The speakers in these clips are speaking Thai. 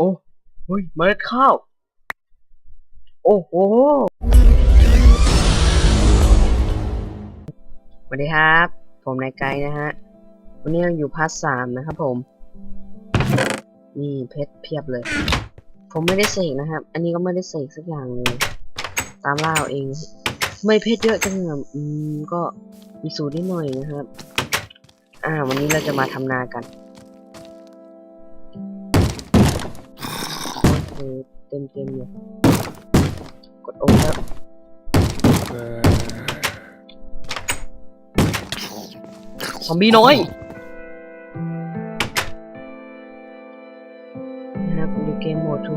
อ้เฮ้ยเมล็ดข้าว โอ้โหสวัสดีครับ ผมนายไกนะฮะ วันนี้เราอยู่พาร์ทสามนะครับผม นี่เพชรเพียบเลย ผมไม่ได้เสกนะครับ อันนี้ก็ไม่ได้เสกสักอย่างเลย ตามล่าเอาเองไม่เพชรเยอะจังเลยอืมก็มีสูตรนิดหน่อยนะครับ อ่า วันนี้เราจะมาทำนากัน โอ้โหเต็มเต็มๆเลยกดโอแล้วซอมบี้น้อยนะครับผมดูเกมโหมดทู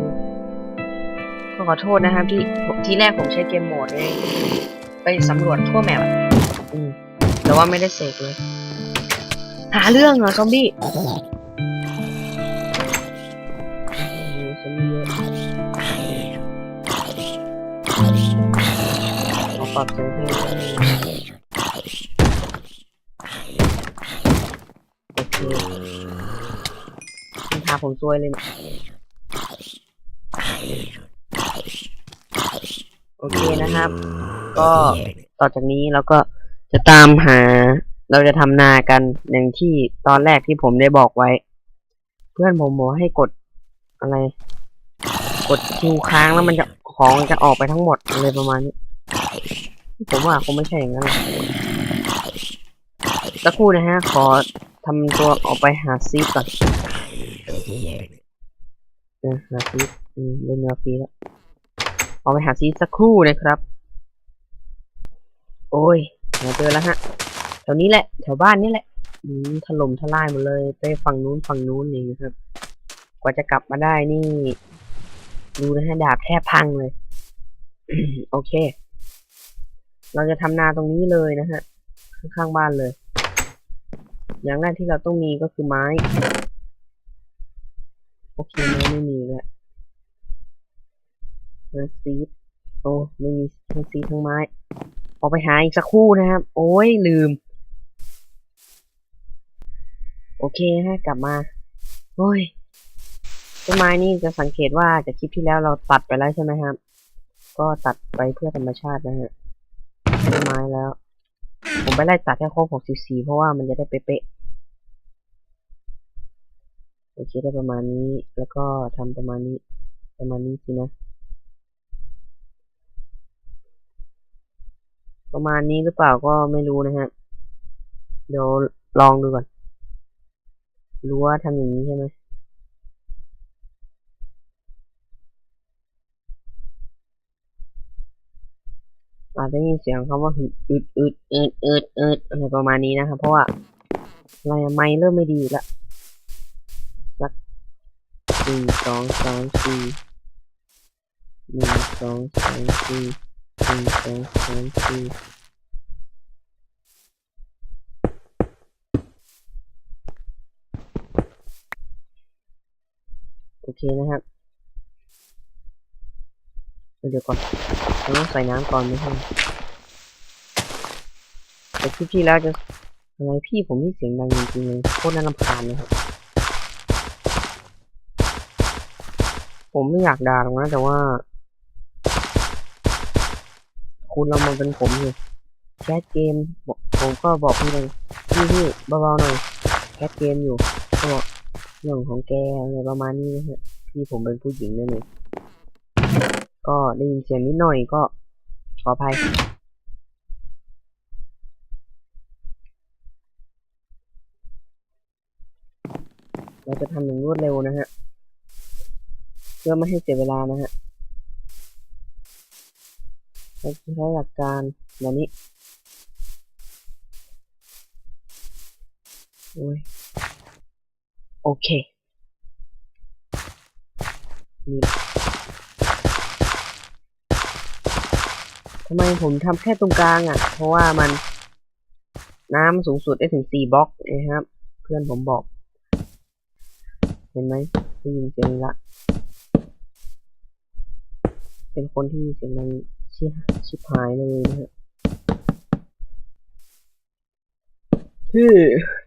ก็ขอโทษนะครับที่ที่แรกผมใช้เกมโหมดเนี่ยไปสำรวจทั่วแมปอะอืมแต่ว่าไม่ได้เสกเลย หาเรื่องเหรอซอมบี้ ปรับเสียงเพลงโอเคคุณพาผมซวยเลยนี่ยโอเคนะครับ ก็ต่อจากนี้เราก็จะตามหา เราจะทำนากันอย่างที่ตอนแรกที่ผมได้บอกไว้ เพื่อนผมบอกให้กดอะไร กดคิวค้างแล้วมันจะของจะออกไปทั้งหมดอะไรประมาณนี้ ผมว่าคงไม่ใช่อย่างนั้นหรอกสักครู่นะฮะ ขอทำตัวออกไปหาซีก่อนเออหาซีเล่นเนื้อฟรีแล้วออกไปหาซีสักครู่นะครับ โอ้ยหาเจอแล้วฮะแถวนี้แหละ แถวบ้านนี่แหละถล่มทลายหมดเลย ไปฝั่งนู้นฝั่งนู้นนี่นะครับ กว่าจะกลับมาได้นี่ ดูนะฮะดาบแทบพังเลย โอเค เราจะทำนาตรงนี้เลยนะฮะ ข้างๆบ้านเลย อย่างแรกที่เราต้องมีก็คือไม้ โอเคไม้ไม่มีแล้วนะซีดโอ้ไม่มีทั้งซีดทั้งไม้ ออกไปหาอีกสักคู่นะครับ โอ้ยลืม โอเคฮะกลับมาโอ้ยต้นไม้นี่จะสังเกตว่าจากคลิปที่แล้วเราตัดไปแล้วใช่ไหมครับ ก็ตัดไปเพื่อธรรมชาตินะฮะ ไม้แล้ว ผมไปไล่ตัดแค่ครบ 64 เพราะว่ามันจะได้เป๊ะๆโอเคได้ประมาณนี้ แล้วก็ทำประมาณนี้ ประมาณนี้สินะ ประมาณนี้หรือเปล่าก็ไม่รู้นะฮะ เดี๋ยวลองดูก่อน รู้ว่าทำอย่างนี้ใช่ไหม อาจจะได้ยินเสียงคำว่าอึดอึดอึดอึดอึดอึดอะไรประมาณนี้นะครับเพราะว่าอะไรไมค์เริ่มไม่ดีละสักหนึ่งสองสามสี่หนึ่งสองสามสี่หนึ่งสองสามสี่โอเคนะครับเดี๋ยวก่อน เราต้องใส่น้ำก่อนไม่ใช่แต่คลิปที่แล้วจะอะไรพี่ผมนี่เสียงดังจริงๆเลยโคตรน่ารำคาญเลยครับ ผมไม่อยากด่าหรอกนะแต่ว่า คุณเรามาเป็นผมอยู่แคสเกมบอกผมก็บอกพี่เลยพี่พี่เบาๆหน่อยแคสเกมอยู่ก็บอกเรื่องของแกอะไรประมาณนี้นะฮะพี่ผมเป็นผู้หญิงนั่นเอง ก็ได้ยินเสียงนิดหน่อยก็ขออภัย เราจะทำอย่างรวดเร็วนะฮะ เพื่อไม่ให้เสียเวลานะฮะเราจะใช้หลักการแบบนี้ โอ้ย โอเค นี่ำไมผมทำแค่ตรงกลางอะ เพราะว่ามันน้ำสูงสุดได้ถึงสี่บล็อกนะครับ เพื่อนผมบอก เห็นไหมได้ยินเสียงละ เป็นคนที่เสียงดังชิชิบหายเลยนะฮะพี่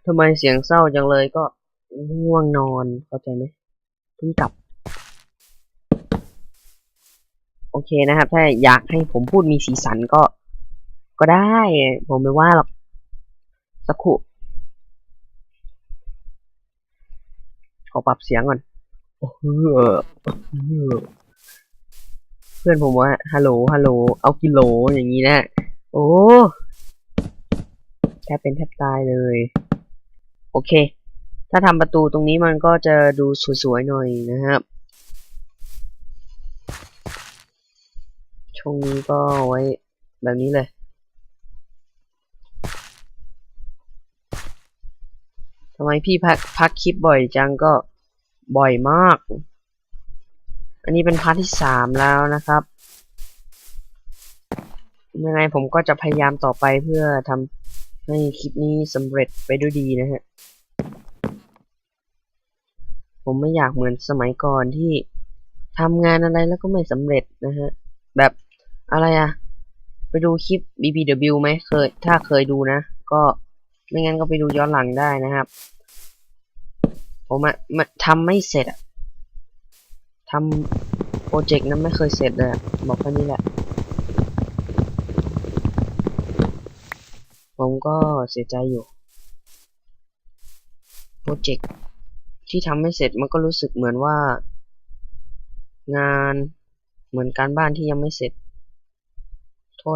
ทำไมเสียงเศร้าจังเลยก็ง่วงนอนเข้าใจไหมเพิ่งกลับ โอเคนะครับ ถ้าอยากให้ผมพูดมีสีสันก็ ก็ได้ ผมไม่ว่าหรอก สักครู่ขอปรับเสียงก่อนโอ้โหเพื่อนผมว่าฮัลโหลฮัลโหลเอากิโลอย่างนี้นะ โอ้แทบเป็นแทบตายเลย โอเค ถ้าทำประตูตรงนี้มันก็จะดูสวยๆหน่อยนะครับ ช่วงนี้ก็ไว้แบบนี้เลยทำไมพี่พักพักคลิปบ่อยจังก็บ่อยมาก อันนี้เป็นพาร์ทที่สามแล้วนะครับ ยังไงผมก็จะพยายามต่อไปเพื่อทำให้คลิปนี้สำเร็จไปด้วยดีนะฮะ ผมไม่อยากเหมือนสมัยก่อนที่ทำงานอะไรแล้วก็ไม่สำเร็จนะฮะ แบบ อะไรอะไปดูคลิป BBW ไหมเคย ถ้าเคยดูนะ ก็ไม่งั้นก็ไปดูย้อนหลังได้นะครับ ผมอะมันทำไม่เสร็จอะทำโปรเจกต์นั้นไม่เคยเสร็จเลยอบอกแค่นี้แหละ ผมก็เสียใจอยู่ โปรเจกต์ที่ทำไม่เสร็จมันก็รู้สึกเหมือนว่า งานเหมือนการบ้านที่ยังไม่เสร็จ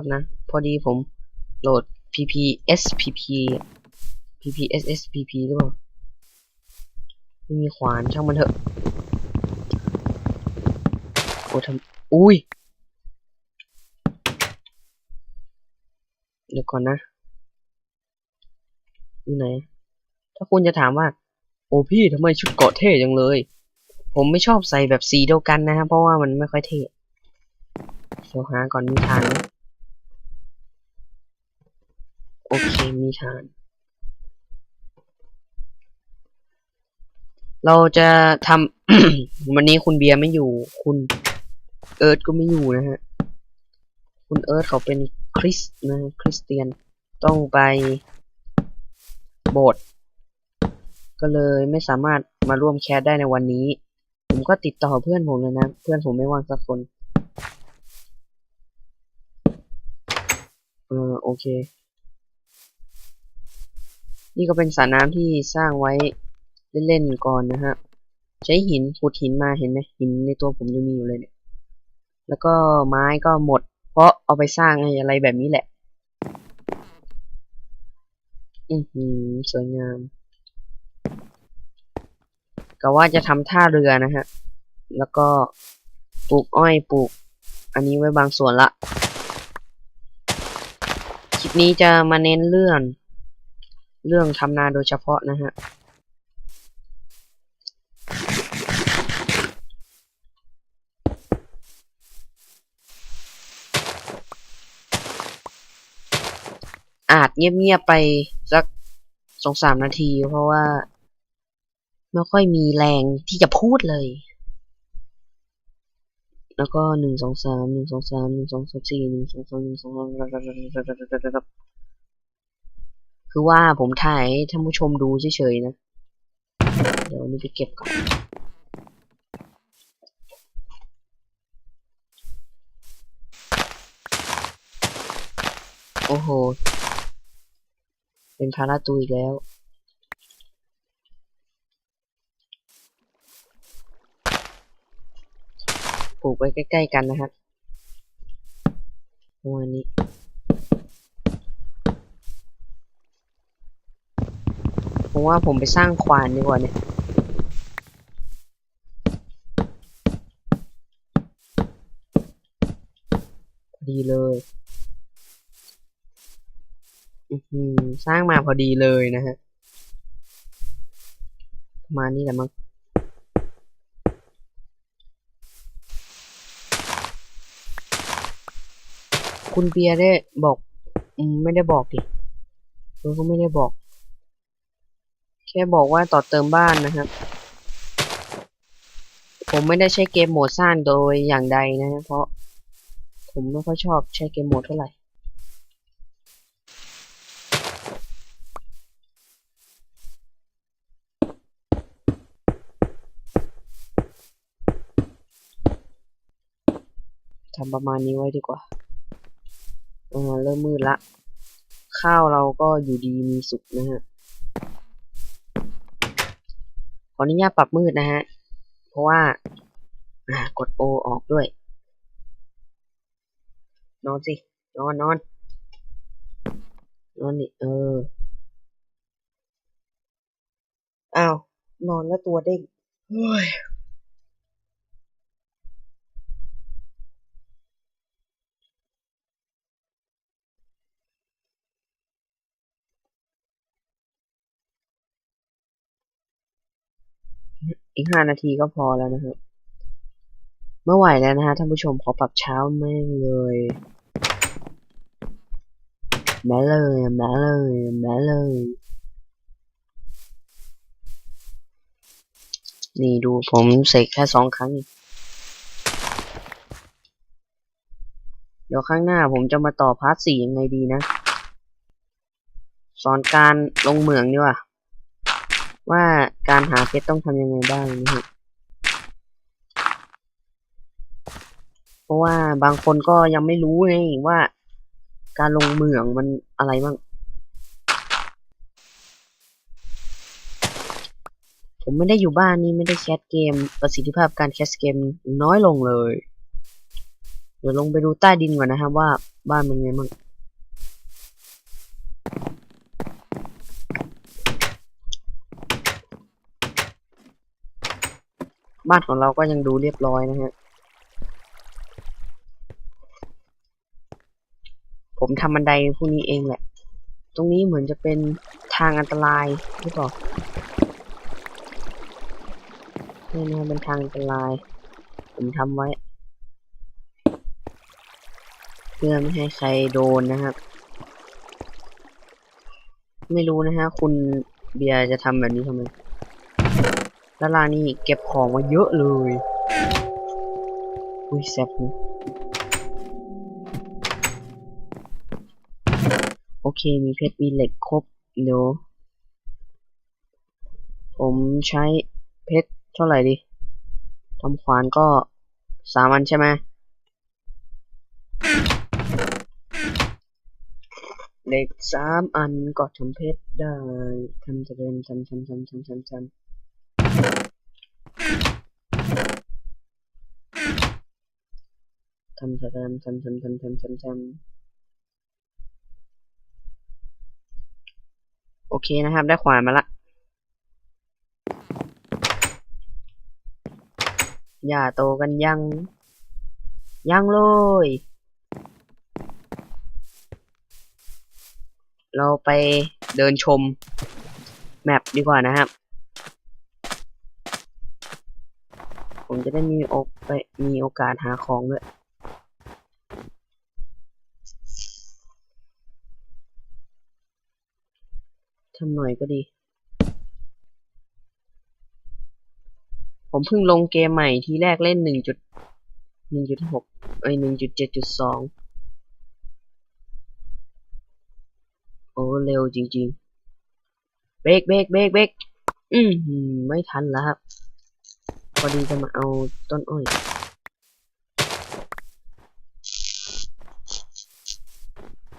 ษนะ พอดีผมโหลด PPSPP PPSSPP หรือเปล่าไม่มีขวานช่างมันเถอะโอ้ทำอุ้ยเดี๋ยวก่อนนะอยู่ไหน ถ้าคุณจะถามว่า โอ้พี่ทำไมชุดเกาะเท่จังเลย ผมไม่ชอบใส่แบบสีเดียวกันนะครับเพราะว่ามันไม่ค่อยเท่เดี๋ยวหาก่อนมีทานไหม โอเคมีทาน เราจะทำ วันนี้คุณเบียร์ไม่อยู่ คุณเอิร์ธก็ไม่อยู่นะฮะ คุณเอิร์ธเขาเป็นคริสนะคริสเตียนต้องไปโบสถ์ก็เลยไม่สามารถมาร่วมแคสได้ในวันนี้ ผมก็ติดต่อเพื่อนผมเลยนะ เพื่อนผมไม่ว่างสักคน เออโอเค นี่ก็เป็นสระน้ำที่สร้างไว้เล่นๆก่อนนะฮะ ใช้หินขุดหินมาเห็นไหมหินในตัวผมยังมีอยู่เลยเนี่ย แล้วก็ไม้ก็หมด เพราะเอาไปสร้างอะไรแบบนี้แหละ อือหือสวยงามก็ว่าจะทำท่าเรือนะฮะ แล้วก็ปลูกอ้อยปลูก อันนี้ไว้บางส่วนละ คลิปนี้จะมาเน้นเรื่อง เรื่องทำนาโดยเฉพาะนะฮะ อาจเงียบๆไปสักสองสามนาที เพราะว่า ไม่ค่อยมีแรงที่จะพูดเลย แล้วก็หนึ่งสองสามหนึ่งสองสามหนึ่งสองสามสี่หนึ่งสองสามหนึ่งสองสาม คือว่าผมถ่ายให้ท่านผู้ชมดูเฉยๆนะ เดี๋ยวนี้ไปเก็บก่อนโอ้โห เป็นภาระตูอีกแล้ว ปลูกไว้ใกล้ ๆ กันนะครับประมาณนี้ ผมว่าผมไปสร้างควานดีกว่าเนี่ยพอดีเลยสร้างมาพอดีเลยนะฮะประมาณนี้แหละมั้งคุณเบียร์ได้บอกอมไม่ได้บอกดิเออก็ไม่ได้บอก แค่บอกว่าต่อเติมบ้านนะครับ ผมไม่ได้ใช้เกมโหมดสร้างโดยอย่างใดนะเพราะ ผมไม่ค่อยชอบใช้เกมโหมดเท่าไหร่ทำประมาณนี้ไว้ดีกว่าอ่าเริ่มมืดละ ข้าวเราก็อยู่ดีมีสุขนะฮะ ข ออนุญาตปรับมืดนะฮะ เพราะว่า อ่ากดโอออกด้วย นอนสิ นอนนอน นอนดิเออ อ้าว นอนแล้วตัวเด้งเฮ้ย อีกห้านาทีก็พอแล้วนะครับ เมื่อไหวแล้วนะฮะท่านผู้ชมขอปรับเช้าแม่งเลย แม้เลยแม้เลยแม้เลย นี่ดูผมเสกแค่สองครั้งเองเดี๋ยวข้างหน้าผมจะมาต่อพาร์ทสี่ยังไงดีนะ สอนการลงเหมืองดีกว่า ว่าการหาเพชรต้องทำยังไงบ้างนะฮะเพราะว่าบางคนก็ยังไม่รู้ไงว่า การลงเมืองมันอะไรบ้างผมไม่ได้อยู่บ้านนี่ไม่ได้แคสเกม ประสิทธิภาพการแคสเกมน้อยลงเลย เดี๋ยวลงไปดูใต้ดินก่อนนะครับว่าบ้านเป็นไงบ้าง บ้านของเราก็ยังดูเรียบร้อยนะฮะผมทำบันไดพวกนี้เองแหละ ตรงนี้เหมือนจะเป็นทางอันตรายหรือเปล่าไม่น่าเป็นทางอันตราย ผมทำไว้ เพื่อไม่ให้ใครโดนนะครับ ไม่รู้นะฮะ คุณเบียร์จะทำแบบนี้ทำไม ด้านล่างนี่เก็บของมาเยอะเลย อุ้ยแซ่บนะโอเค มีเพชร มีเหล็กครบ เดี๋ยว ผมใช้เพชรเท่าไหร่ดิทำขวานก็สามอันใช่ไหมเหล็กสามอันก็ทำเพชรได้ ทำจะเริ่มทำทำทำทำทำทำ ทำทำทำทำทำทำทำทำทำโอเคนะครับ ได้ขวานมาละอย่าโตกันยัง ยังเลย เราไปเดินชม แมปดีกว่านะครับ ผมจะได้มีโอกไปมีโอกาสหาของด้วย ทำหน่อยก็ดี ผมเพิ่งลงเกมใหม่ทีแรกเล่นหนึ่งจุดหนึ่งจุดหกเอ้ยหนึ่งจุดเจ็ดจุดสองโอ้เร็วจริงๆ เบรกเบรกเบรกเบรกอืมหืมไม่ทันแล้วครับ พอดีจะมาเอาต้นอ้อย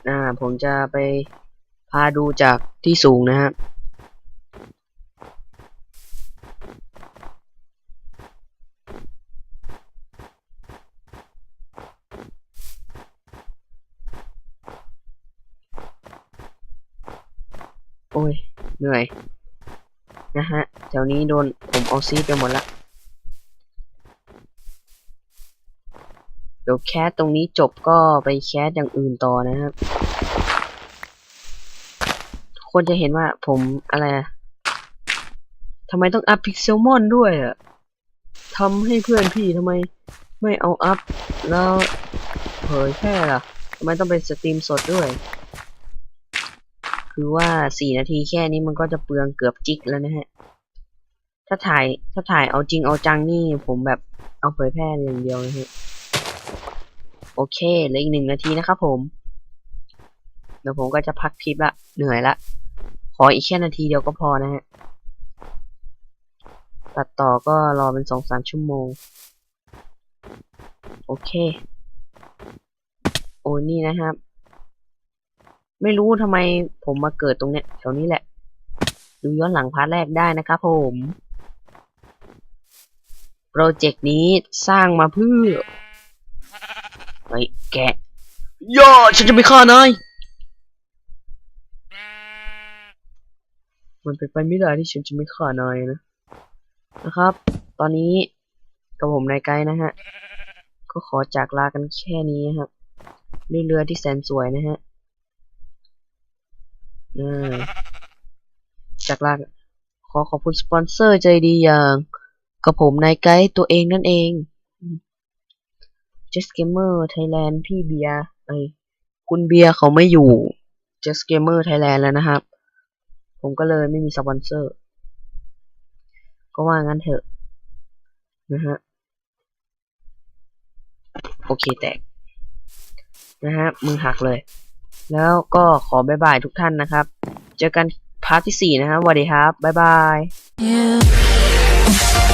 อ่าผมจะไป พาดูจากที่สูงนะครับโอ้ย เหนื่อย นะฮะ แถวนี้โดนผมเอาซีดไปหมดละ เดี๋ยวแคสตรงนี้จบก็ไปแคสอย่างอื่นต่อนะครับ คนจะเห็นว่าผมอะไรทำไมต้องอัพพิกเซลมอนด้วยอะทำให้เพื่อนพี่ทำไมไม่เอาอัพแล้วเผยแพร่ล่ะทำไมต้องเป็นสตรีมสดด้วย คือว่าสี่นาทีแค่นี้มันก็จะเปลืองเกือบจิกแล้วนะฮะ ถ้าถ่ายถ้าถ่ายเอาจริงเอาจังนี่ผมแบบเอาเผยแพร่อย่างเดียวนะฮะ โอเคเหลืออีกหนึ่งนาทีนะครับผม เดี๋ยวผมก็จะพักคลิปละเหนื่อยละขออีกแค่นาทีเดียวก็พอนะฮะตัดต่อก็รอเป็นสองสามชั่วโมง โอเค โอ้นี่นะครับ ไม่รู้ทำไมผมมาเกิดตรงเนี้ยแถวนี้แหละ ดูย้อนหลังพาร์ทแรกได้นะครับผมโปรเจกต์นี้สร้างมาเพื่อไอ้แกะย่อฉันจะไม่ฆ่านาย มันเป็นไปไม่ได้ที่ฉันจะไม่ฆ่านายนะ นะครับ ตอนนี้กับผมนายไกด์นะฮะ ก็ขอจากลากันแค่นี้ครับด้วยเรือที่แสนสวยนะฮะจากลาขอขอบคุณสปอนเซอร์ใจดีอย่างกับผมนายไกด์ตัวเองนั่นเอง Just Gamer Thailand พี่เบียร์เอ้ยคุณเบียร์เขาไม่อยู่ Just Gamer Thailand แล้วนะครับ ผมก็เลยไม่มีสปอนเซอร์ ก็ว่างั้นเถอะ นะฮะ โอเคแตก นะฮะมือหักเลย แล้วก็ขอบายบายทุกท่านนะครับ เจอกันพาร์ทที่สี่นะฮะสวัสดีครับ บ๊ายบาย yeah.